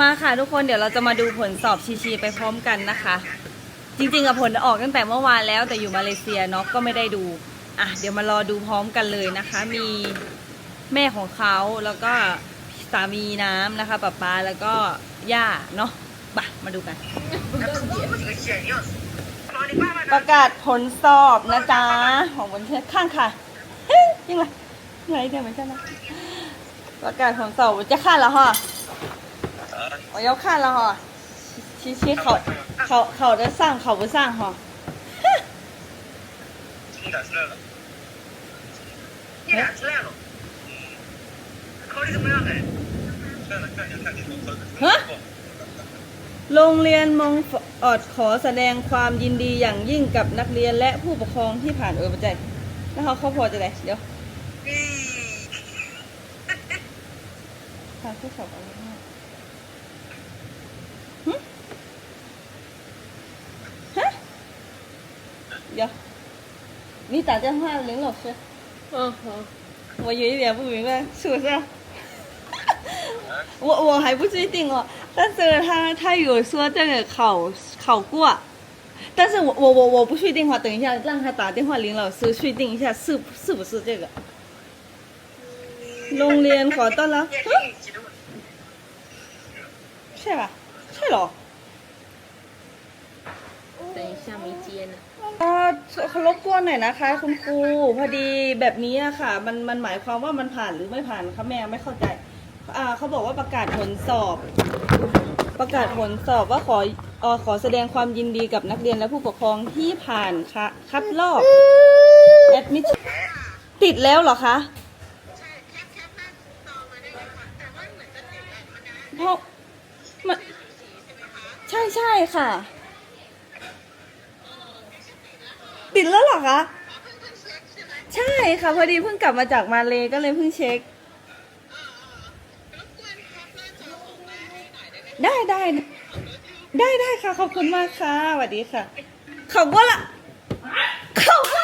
มาค่ะทุกคนเดี๋ยวเราจะมาดูผลสอบชีชีไปพร้อมกันนะคะ จริงๆอะผลออกตั้งแต่เมื่อวานแล้วแต่อยู่มาเลเซียเนาะก็ไม่ได้ดูอะเดี๋ยวมารอดูพร้อมกันเลยนะคะ มีแม่ของเขาแล้วก็สามีน้ำนะคะป๊าป๊าแล้วก็ย่าเนาะไปมาดูกัน ประกาศผลสอบนะจ๊ะของบนเชือกข้างค่ะยังไงยังไงเดี๋ยวเหมือนกันะประกาศผลสอบจะข้าแล้วฮะ 我要看了哈七七考考考得上考不上哈你俩出来了。你俩出来了。嗯。考的怎么样嘞？看了看见看见都考的。 ฮะ โรงเรียนมงฟออดขอแสดงความยินดีอย่างยิ่งกับนักเรียนและผู้ปกครองที่ผ่านเออปัจจัยแล้วเขาเขาพอจะไหนเดี๋ยว 哎。 ผ่านผู้สอบอะไร เดี๋ยว你打电话林老师嗯好，我有一点不明白，是不是？我我还不确定哦，但是他他有说这个考考过，但是我我我我不确定哈，等一下让他打电话林老师确定一下是是不是这个。โรงเรียนขอต้อนรับฮะใช่ป่ะใช่เหรอ ชามีเจียนอะเอ่อรบกวนหน่อยนะคะ คุณครูพอดีแบบนี้อะค่ะ มันมันหมายความว่ามันผ่านหรือไม่ผ่านคะแม่ไม่เข้าใจเขาบอกว่าประกาศผลสอบ ประกาศผลสอบว่าขออขอแสดงความยินดีกับนักเรียนและผู้ปกครองที่ผ่านค่ะคัดลอกแอดมิชติดแล้วเหรอคะเพราะมันใช่ใช่ค่ะ ปิดแล้วเหรอคะ ใช่ค่ะ พอดีเพิ่งกลับมาจากมาเลก็เลยเพิ่งเช็ค ได้ได้ได้ได้ค่ะ ขอบคุณมากค่ะสวัสดีค่ะ ขอบคุณละขอบคุณ